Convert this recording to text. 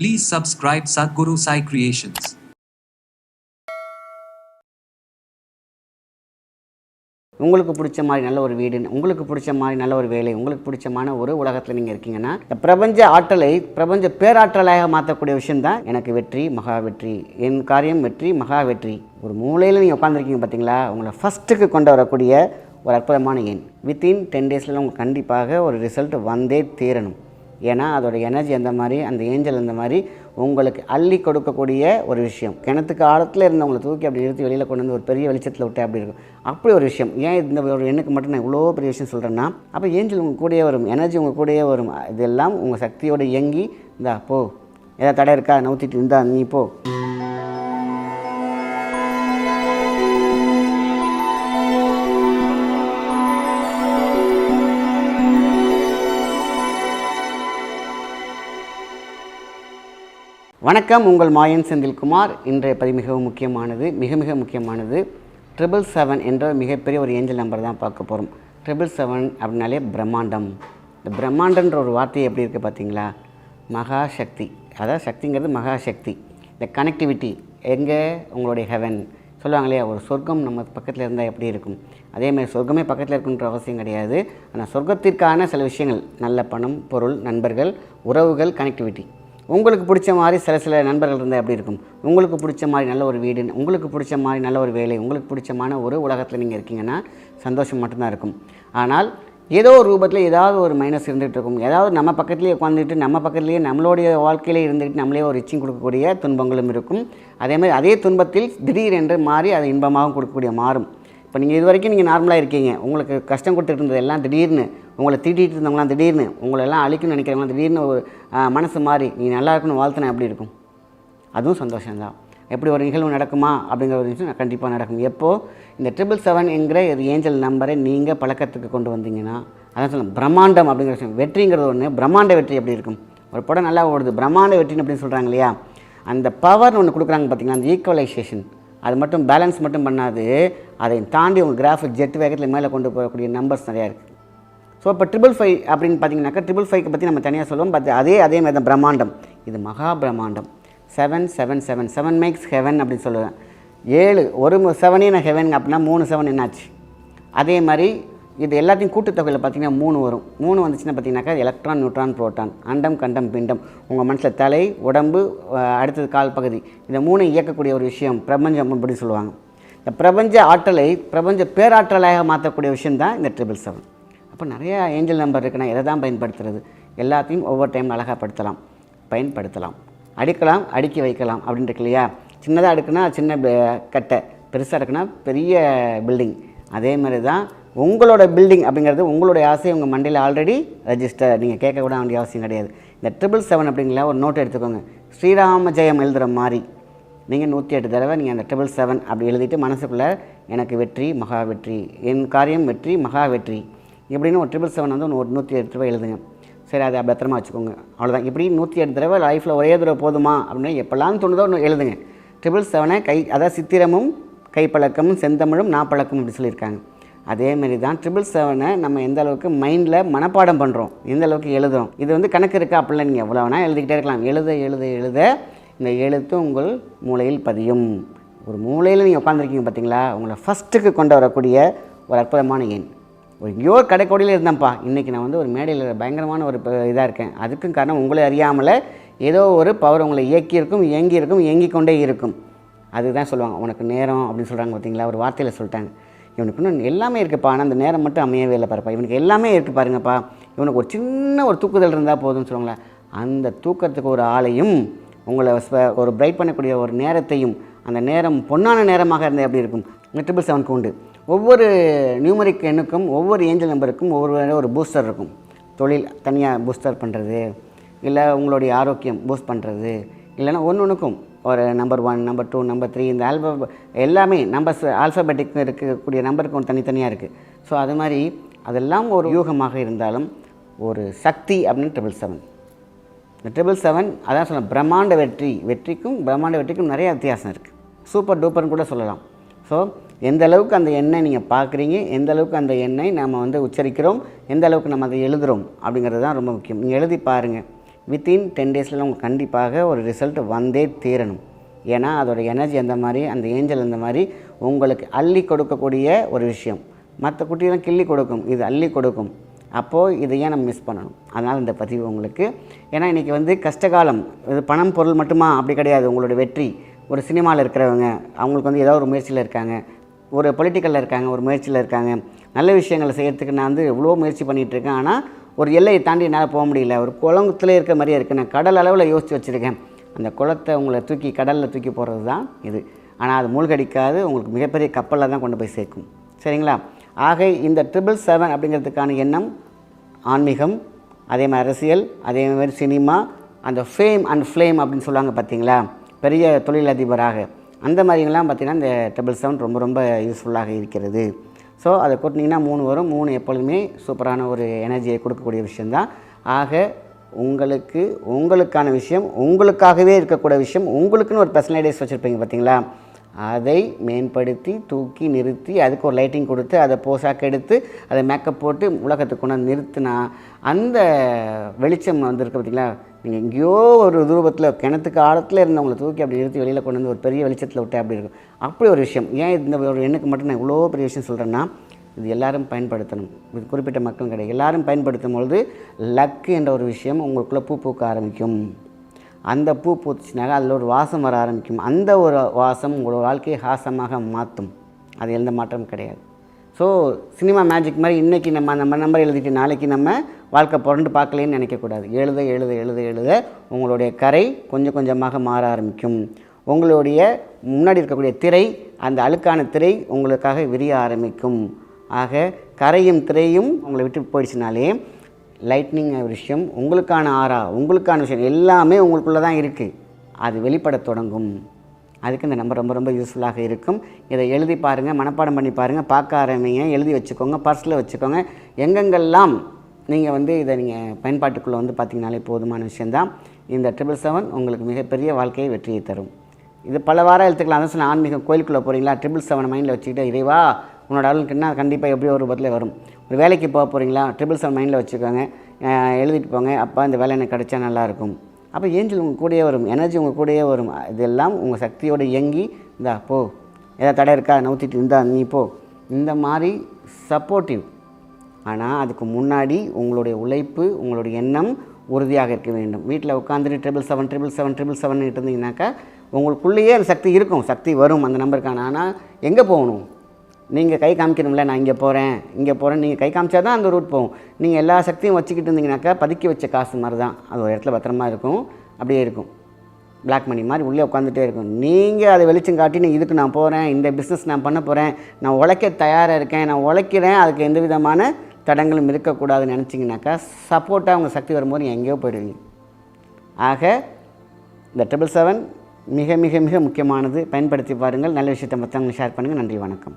Please subscribe Sadhguru Sai Creations. உங்களுக்கு பிடிச்ச மாதிரி நல்ல ஒரு வீடு உங்களுக்கு பிடிச்ச மாதிரி நல்ல ஒரு வேலை உங்களுக்கு பிடிச்சமான ஒரு உலகத்தில் நீங்கள் இருக்கீங்கன்னா இந்த பிரபஞ்ச ஆற்றலை பிரபஞ்ச பேராற்றலாக மாற்றக்கூடிய விஷயந்தான் எனக்கு வெற்றி மகா வெற்றி. என் காரியம் வெற்றி மகா வெற்றி. ஒரு மூலையில் நீங்கள் உட்காந்துருக்கீங்க பார்த்தீங்களா உங்களை ஃபஸ்ட்டுக்கு கொண்டு வரக்கூடிய ஒரு அற்புதமான எண். வித்தின் டென் டேஸில் உங்களுக்கு கண்டிப்பாக ஒரு ரிசல்ட் வந்தே தீரணும். ஏன்னா அதோட எனர்ஜி அந்த மாதிரி அந்த ஏஞ்சல் அந்த மாதிரி உங்களுக்கு அள்ளி கொடுக்கக்கூடிய ஒரு விஷயம். கிணத்துக்கு ஆழத்தில் இருந்தவங்களை தூக்கி அப்படி நிறுத்தி வெளியில் கொண்டு வந்து ஒரு பெரிய வெளிச்சத்தில் விட்டு அப்படி இருக்கும்? அப்படி ஒரு விஷயம். ஏன் இந்த ஒரு எண்ணுக்கு மட்டும் நான் இவ்வளோ பெரிய விஷயம் சொல்கிறேன்னா அப்போ ஏஞ்சல் உங்கள் கூடயே வரும் எனர்ஜி உங்கள் கூடயே வரும். இதெல்லாம் உங்கள் சக்தியோடு இயங்கி இந்தா போ. ஏதாவது தடை இருக்கா? நவுத்திட்டு இருந்தா நீ போ. வணக்கம் உங்கள் மாயன் செந்தில்குமார். இன்றைய பதிவு மிகவும் முக்கியமானது மிக மிக முக்கியமானது. ட்ரிபிள் செவன் என்ற மிகப்பெரிய ஒரு ஏஞ்சல் நம்பர் தான் பார்க்க போகிறோம் ட்ரிபிள் செவன் அப்படின்னாலே பிரம்மாண்டம். இந்த பிரம்மாண்டன்ற ஒரு வார்த்தை எப்படி இருக்குது பார்த்தீங்களா? மகா சக்தி அதாவது சக்திங்கிறது மகா சக்தி இந்த கனெக்டிவிட்டி எங்கே? உங்களுடைய ஹெவன் சொல்லுவாங்க இல்லையா ஒரு சொர்க்கம் நம்ம பக்கத்தில் இருந்தால் எப்படி இருக்கும்? அதேமாதிரி சொர்க்கமே பக்கத்தில் இருக்குன்ற அவசியம் கிடையாது. ஆனால் சொர்க்கத்திற்கான சில விஷயங்கள் நல்ல பணம் பொருள் நண்பர்கள் உறவுகள் கனெக்டிவிட்டி உங்களுக்கு பிடிச்ச மாதிரி சில சில நண்பர்கள் இருந்தால் எப்படி இருக்கும்? உங்களுக்கு பிடிச்ச மாதிரி நல்ல ஒரு வீடு உங்களுக்கு பிடிச்ச மாதிரி நல்ல ஒரு வேலை உங்களுக்கு பிடிச்சமான ஒரு உலகத்தில் நீங்கள் இருக்கீங்கன்னா சந்தோஷம் மட்டும்தான் இருக்கும். ஆனால் ஏதோ ஒரு ரூபத்தில் ஏதாவது ஒரு மைனஸ் இருந்துகிட்டு இருக்கும். ஏதாவது நம்ம பக்கத்துலேயே உட்காந்துட்டு நம்ம பக்கத்துலேயே நம்மளுடைய வாழ்க்கையிலே இருந்துக்கிட்டு நம்மளே ஒரு இச்சிங் கொடுக்கக்கூடிய துன்பங்களும் இருக்கும். அதே மாதிரி அதே துன்பத்தில் திடீரென்று மாறி அது இன்பமாகவும் கொடுக்கக்கூடிய மாறும். இப்போ நீங்கள் இது வரைக்கும் நீங்கள் நார்மலாக இருக்கீங்க. உங்களுக்கு கஷ்டம் கொடுத்துட்டு இருந்தது எல்லாம் திடீர்னு உங்களை திட்டிகிட்டு இருந்தவங்களாம் திடீர்னு உங்களெல்லாம் அழிக்கணும்னு நினைக்கிறவங்களாம் திடீர்னு ஒரு மனசு மாறி நீ நல்லா இருக்கணும்னு வாழ்த்தினா எப்படி இருக்கும்? அதுவும் சந்தோஷம்தான். எப்படி ஒரு நிகழ்வு நடக்குமா அப்படிங்கிற ஒரு விஷயம் கண்டிப்பாக நடக்கும். எப்போது இந்த ட்ரிபிள் செவன் என்கிற ஒரு ஏஞ்சல் நம்பரை நீங்கள் பழக்கத்துக்கு கொண்டு வந்தீங்கன்னா அதான் சொல்லலாம் பிரம்மாண்டம் அப்படிங்கிற விஷயம் வெற்றிங்கிறது ஒன்று பிரம்மாண்ட வெற்றி எப்படி இருக்கும்? ஒரு படம் நல்லா ஓடுது பிரம்மாண்ட வெற்றின்னு அப்படின்னு சொல்கிறாங்க இல்லையா? அந்த பவர்னு ஒன்று கொடுக்குறாங்க பார்த்தீங்களா அந்த ஈக்குவலைசேஷன் அது மட்டும் பேலன்ஸ் மட்டும் பண்ணாது அதை தாண்டி உங்கள் கிராஃபிக் ஜெட் வேகத்தில் மேலே கொண்டு போகக்கூடிய நம்பர்ஸ் நிறையா இருக்குது ஸோ இப்போ ட்ரிபிள் ஃபைவ் அப்படின்னு பார்த்தீங்கன்னாக்கா ட்ரிபிள் ஃபைவ்க்கு பற்றி நம்ம தனியாக சொல்லுவோம். பட் அதே அதே மாதிரி தான் பிரம்மாண்டம். இது மகா பிரம்மாண்டம் seven seven seven seven max heaven அப்படின்னு சொல்லுவேன். ஏழு ஒரு செவனே நான் ஹெவன் அப்படின்னா மூணு செவன் என்னாச்சு? அதே மாதிரி இது எல்லாத்தையும் கூட்டுத்தொகையில் பார்த்தீங்கன்னா மூணு வரும். மூணு வந்துச்சுன்னா பார்த்தீங்கன்னாக்கா எலக்ட்ரான் நியூட்ரான் புரோட்டான் அண்டம் கண்டம் பிண்டம். உங்கள் மனசில் தலை உடம்பு அடுத்தது கால் பகுதி. இந்த மூணு இயக்கக்கூடிய ஒரு விஷயம் பிரபஞ்சம் அப்படின்னு சொல்லுவாங்க. இந்த பிரபஞ்ச ஆற்றலை பிரபஞ்ச பேராற்றலாக மாற்றக்கூடிய விஷயம் தான் இந்த ட்ரிபிள் செவன் அப்போ நிறையா ஏஞ்சல் நம்பர் இருக்குன்னா எதை தான் பயன்படுத்துறது? எல்லாத்தையும் ஒவ்வொரு டைம் அழகாப்படுத்தலாம் பயன்படுத்தலாம். அடுக்கலாம் அடுக்கி வைக்கலாம் அப்படின்னு இருக்கு இல்லையா? சின்னதாக அடுக்குனா சின்ன கட்டை. பெருசாக இருக்குன்னா பெரிய பில்டிங் அதே மாதிரி தான் உங்களோட பில்டிங் அப்படிங்கிறது உங்களுடைய ஆசை உங்கள் மண்டையில் ஆல்ரெடி ரெஜிஸ்டர் நீங்கள் கேட்க கூட வேண்டிய அவசியம் கிடையாது. இந்த ட்ரிபிள் செவன் அப்படிங்கிற ஒரு நோட் எடுத்துக்கோங்க. ஸ்ரீராம ஜெயம் எழுதுகிற மாதிரி. நீங்கள் நூற்றி எட்டு தடவை நீங்கள் அந்த ட்ரிபிள் செவன் அப்படி எழுதிட்டு மனசுக்குள்ளே எனக்கு வெற்றி மகா வெற்றி. என் காரியம் வெற்றி மகா வெற்றி. இப்படின்னு ஒரு ட்ரிபிள் செவன் வந்து ஒன்று ஒரு நூற்றி எட்டு ரூபாய் எழுதுங்க. சரி அதை பத்திரமா வச்சுக்கோங்க. அவ்வளோதான் இப்படி நூற்றி எட்டு தடவை லைஃப்பில் ஒரே தடவை போதுமா? அப்படின்னு எப்போல்லாம் தோணுதோ ஒன்று எழுதுங்க. ட்ரிபிள் செவனை கை அதாவது சித்திரமும் கைப்பழக்கமும் செந்தமிழும் நாப்பழக்கம் அப்படி சொல்லியிருக்காங்க. அதேமாரி தான் ட்ரிபிள் செவனை நம்ம எந்த அளவுக்கு மைண்டில் மனப்பாடம் பண்ணுறோம் எந்த அளவுக்கு எழுதுறோம். இது வந்து கணக்கு இருக்கா அப்படிலாம் நீங்கள் எவ்வளோ வேணால் எழுதிக்கிட்டே இருக்கலாம். எழுத எழுத எழுத இந்த எழுத்து உங்கள் மூளையில் பதியும். ஒரு மூலையில் நீங்கள் உட்காந்துருக்கீங்க பார்த்தீங்களா உங்களை ஃபஸ்ட்டுக்கு கொண்டு வரக்கூடிய ஒரு அற்புதமான எண். ஒரு எங்கேயோ கடைக்கோடியில் இருந்தேன்ப்பா. இன்றைக்கி நான் வந்து ஒரு மேடையில் பயங்கரமான ஒரு இதாக இருக்கேன். அதுக்கும் காரணம் உங்களை அறியாமல் ஏதோ ஒரு பவர் உங்களை இயக்கியிருக்கும் இயங்கி இருக்கும் இயங்கிக் கொண்டே இருக்கும். அதுதான் சொல்லுவாங்க. உனக்கு நேரம் அப்படின்னு சொல்கிறாங்க பார்த்தீங்களா? ஒரு வார்த்தையில் சொல்லிட்டாங்க. இவனுக்கு இன்னும் எல்லாமே இருக்குப்பா. ஆனால் அந்த நேரம் மட்டும் அமையவே இல்லை பாருப்பா இவனுக்கு எல்லாமே இருக்குது பாருங்கப்பா. இவனுக்கு ஒரு சின்ன ஒரு தூக்குதல் இருந்தால் போதும்னு சொல்லுவாங்களே. அந்த தூக்கத்துக்கு ஒரு ஆளையும் உங்களை ஒரு பிரைட் பண்ணக்கூடிய ஒரு நேரத்தையும் அந்த நேரம் பொன்னான நேரமாக இருந்தால் எப்படி இருக்கும்? ட்ரிபிள் செவன் உண்டு ஒவ்வொரு நியூமரிக் எண்ணுக்கும் ஒவ்வொரு ஏஞ்சல் நம்பருக்கும் ஒவ்வொரு ஒரு பூஸ்டர் இருக்கும். தொழில் தனியாக பூஸ்டர் பண்ணுறது இல்லை உங்களுடைய ஆரோக்கியம் பூஸ்ட் பண்ணுறது இல்லைன்னா ஒன்று ஒன்றுக்கும் ஒரு number one number two number three இந்த ஆல்ப எல்லாமே நம்பர்ஸ் ஆல்ஃபபெட்டிக் இருக்கக்கூடிய நம்பருக்கு ஒன்று தனித்தனியாக இருக்குது ஸோ அது மாதிரி அதெல்லாம் ஒரு யூகமாக இருந்தாலும் ஒரு சக்தி அப்படின்னு ட்ரிபிள் செவன் இந்த ட்ரிபிள் செவன் அதான் சொன்ன பிரம்மாண்ட வெற்றி. வெற்றிக்கும் பிரம்மாண்ட வெற்றிக்கும் நிறைய வித்தியாசம் இருக்குது சூப்பர் டூப்பர்னு கூட சொல்லலாம். ஸோ எந்த அளவுக்கு அந்த எண்ணெய் நீங்கள் பார்க்குறீங்க எந்த அளவுக்கு அந்த எண்ணெய் நம்ம வந்து உச்சரிக்கிறோம் எந்த அளவுக்கு நம்ம அதை எழுதுகிறோம் அப்படிங்கிறது தான் ரொம்ப முக்கியம். நீங்கள் எழுதி பாருங்கள் வித்தின் டென் டேஸில் உங்களுக்கு கண்டிப்பாக ஒரு ரிசல்ட் வந்தே தீரணும். ஏன்னா அதோட எனர்ஜி அந்த மாதிரி அந்த ஏஞ்சல் அந்த மாதிரி உங்களுக்கு அள்ளி கொடுக்கக்கூடிய ஒரு விஷயம். மற்ற குட்டியெல்லாம் கிள்ளி கொடுக்கும். இது அள்ளி கொடுக்கும். அப்போது இதை ஏன் நம்ம மிஸ் பண்ணணும்? அதனால் இந்த பதிவு உங்களுக்கு. ஏன்னா இன்றைக்கி வந்து கஷ்டகாலம். இது பணம் பொருள் மட்டுமா? அப்படி கிடையாது. உங்களோட வெற்றி. ஒரு சினிமாவில் இருக்கிறவங்க அவங்களுக்கு வந்து ஏதோ ஒரு முயற்சியில் இருக்காங்க. ஒரு பொலிட்டிக்கலில் இருக்காங்க ஒரு முயற்சியில் இருக்காங்க. நல்ல விஷயங்களை செய்கிறதுக்கு நான் வந்து இவ்வளோ முயற்சி பண்ணிகிட்ருக்கேன் ஆனால் ஒரு எல்லையை தாண்டி என்னால் போக முடியல. ஒரு குளத்துல இருக்க மாதிரியே இருக்குது நான் கடல் அளவில் யோசித்து வச்சுருக்கேன். அந்த குளத்தை உங்களை தூக்கி கடலில் தூக்கி போடுறது தான் இது. ஆனால் அது மூழ்கடிக்காது. உங்களுக்கு மிகப்பெரிய கப்பலில் தான் கொண்டு போய் சேர்க்கும். சரிங்களா? ஆக இந்த ட்ரிபிள் செவன் அப்படிங்கிறதுக்கான எண்ணம் ஆன்மீகம் அதே மாதிரி அரசியல் அதே மாதிரி சினிமா அந்த ஃபேம் அண்ட் ஃப்ளேம் அப்படின்னு சொல்லுவாங்க பார்த்தீங்களா பெரிய தொழிலதிபராக. அந்த மாதிரிங்கெல்லாம் பார்த்தீங்கன்னா இந்த ட்ரிபிள் செவன் ரொம்ப ரொம்ப யூஸ்ஃபுல்லாக இருக்கிறது. ஸோ அதை கொட்டினீங்கன்னா மூணு வரும். மூணு எப்பொழுதுமே சூப்பரான ஒரு எனர்ஜியை கொடுக்கக்கூடிய விஷயந்தான் ஆக உங்களுக்கு உங்களுக்கான விஷயம் உங்களுக்காகவே இருக்கக்கூடிய விஷயம் உங்களுக்குன்னு ஒரு பர்சனலைடேஸ் வச்சுருப்பீங்க பார்த்தீங்களா? அதை மேம்படுத்தி தூக்கி நிறுத்தி அதுக்கு ஒரு லைட்டிங் கொடுத்து அதை போஷாக்கு எடுத்து அதை மேக்கப் போட்டு உலகத்துக்கு கொண்டு வந்து நிறுத்தினா அந்த வெளிச்சம் வந்திருக்கு பார்த்தீங்களா நீங்கள் எங்கேயோ ஒரு தூரத்தில் கிணத்துக்கு ஆழத்தில் இருந்தவங்களை தூக்கி அப்படி நிறுத்தி வெளியில் கொண்டு வந்து ஒரு பெரிய வெளிச்சத்தில் விட்டேன் அப்படி இருக்கும்? அப்படி ஒரு விஷயம். ஏன் இந்த ஒரு எண்ணுக்கு மட்டும் நான் இவ்வளோ பெரிய விஷயம் சொல்கிறேன்னா இது எல்லாரும் பயன்படுத்தணும். இது குறிப்பிட்ட மக்கள் கிடையாது. எல்லாரும் பயன்படுத்தும் பொழுது லக்கு என்ற ஒரு விஷயம் உங்களுக்குள்ளே பூ பூக்க ஆரம்பிக்கும். அந்த பூ பூத்துச்சுனாக்கா அதில் ஒரு வாசம் வர ஆரம்பிக்கும். அந்த ஒரு வாசம் உங்களோட வாழ்க்கையை ஹாசமாக மாற்றும். அது எந்த மாற்றமும் கிடையாது. ஸோ சினிமா மேஜிக் மாதிரி இன்றைக்கி நம்ம நம்ம நம்பர் எழுதிட்டு நாளைக்கு நம்ம வாழ்க்கை புரண்டு பார்க்கலேன்னு நினைக்கக்கூடாது. எழுத எழுத எழுத எழுத உங்களுடைய கரை கொஞ்சம் கொஞ்சமாக மாற ஆரம்பிக்கும். உங்களுடைய முன்னாடி இருக்கக்கூடிய திரை அந்த அழுக்கான திரை உங்களுக்காக விரிய ஆரம்பிக்கும். ஆக கரையும் திரையும் உங்களை விட்டு போயிடுச்சுனாலே லைட்னிங் விஷயம் உங்களுக்கான ஆறா உங்களுக்கான விஷயம் எல்லாமே உங்களுக்குள்ளே தான் இருக்குது அது வெளிப்படத் தொடங்கும். அதுக்கு இந்த நம்பர் ரொம்ப ரொம்ப யூஸ்ஃபுல்லாக இருக்கும். இதை எழுதி பாருங்கள் மனப்பாடம் பண்ணி பாருங்கள் பார்க்க ஆரம்பிங்க எழுதி வச்சுக்கோங்க பர்ஸில் வச்சுக்கோங்க. எங்கெங்கெல்லாம் நீங்கள் வந்து இதை நீங்கள் பயன்பாட்டுக்குள்ளே வந்து பார்த்தீங்கனாலே போதுமான விஷயந்தான் இந்த ட்ரிபிள் செவன் உங்களுக்கு மிகப்பெரிய வாழ்க்கையை வெற்றியை தரும். இது பல வாரம் எழுத்துக்கலாம் அதான் சொன்ன ஆன்மீகம் கோயிலுக்குள்ளே போகிறீங்களா ட்ரிபிள் செவன் மைண்டில் வச்சுக்கிட்டு இறைவா உன்னோட ஆளுக்குன்னா கண்டிப்பாக எப்படியோ ஒரு ரூபத்தில் வரும். ஒரு வேலைக்கு போக போகிறீங்களா ட்ரிபிள் செவன் மைண்டில் வச்சுக்கோங்க எழுதிட்டு போங்க. அப்போ இந்த வேலை எனக்கு கிடைச்சா நல்லாயிருக்கும். அப்போ ஏஞ்சல் உங்கள் கூடயே வரும். எனர்ஜி உங்கள் கூடயே வரும். இதெல்லாம் உங்கள் சக்தியோடு இயங்கி இந்தா போ. ஏதாவது தடை இருக்கா? நவுத்திட்டு இருந்தா நீ போ. இந்த மாதிரி சப்போர்ட்டிவ் ஆனால் அதுக்கு முன்னாடி உங்களுடைய உழைப்பு உங்களுடைய எண்ணம் உறுதியாக இருக்க வேண்டும். வீட்டில் உட்காந்துட்டு triple seven triple seven triple seven இருந்தீங்கன்னாக்கா உங்களுக்குள்ளேயே அந்த சக்தி இருக்கும். சக்தி வரும் அந்த நம்பருக்கான ஆனால் எங்கே போகணும்? நீங்கள் கை காமிக்கணும்ல நான் இங்கே போகிறேன் இங்கே போகிறேன் நீங்கள் கை காமிச்சா தான் அந்த ரூட் போகும். நீங்கள் எல்லா சக்தியும் வச்சுக்கிட்டு இருந்தீங்கனாக்கா பதுக்கி வச்ச காசு மாதிரி தான் அது ஒரு இடத்துல பத்திரமா இருக்கும் அப்படியே இருக்கும். பிளாக் மணி மாதிரி உள்ளே உட்காந்துட்டே இருக்கும். நீங்கள் அதை வெளிச்சம் காட்டி நீ இதுக்கு நான் போகிறேன் இந்த பிஸ்னஸ் நான் பண்ண போகிறேன் நான் உழைக்க தயாராக இருக்கேன் நான் உழைக்கிறேன் அதுக்கு எந்த விதமான தடங்களும் இருக்கக்கூடாதுன்னு நினச்சிங்கனாக்கா சப்போர்ட்டாக உங்கள் சக்தி வரும்போது எங்கேயோ போயிடுவீங்க. ஆக இந்த ட்ரிபிள் செவன் மிக மிக மிக முக்கியமானது. பயன்படுத்தி பாருங்கள். நல்ல விஷயத்தை மற்றவங்களுக்கு ஷேர் பண்ணுங்கள் நன்றி வணக்கம்.